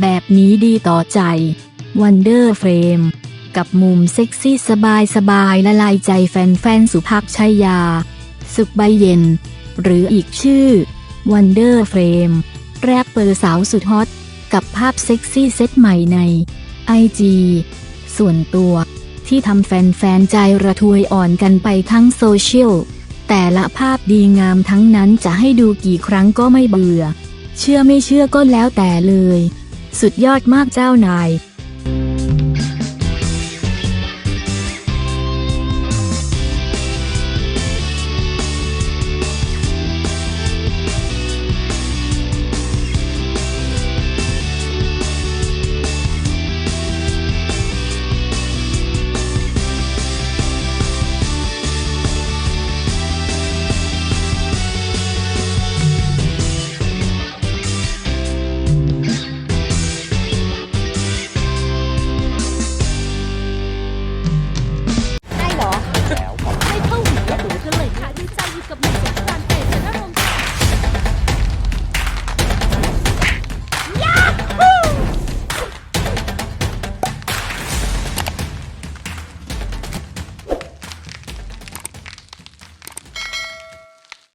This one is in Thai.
แบบนี้ดีต่อใจ Wonder Frame กับมุมเซ็กซี่สบายสบายละลายใจแฟนๆสุภักชัยยา สุขใบเย็น หรืออีกชื่อ Wonder Frame แรปเปอร์สาวสุดฮอต กับภาพเซ็กซี่เซตใหม่ใน IG ส่วนตัวที่ทำแฟนๆใจระทวยอ่อนกันไปทั้งโซเชียล แต่ละภาพดีงามทั้งนั้นจะให้ดูกี่ครั้งก็ไม่เบื่อ เชื่อไม่เชื่อก็แล้วแต่เลย สุดยอดมากเจ้านาย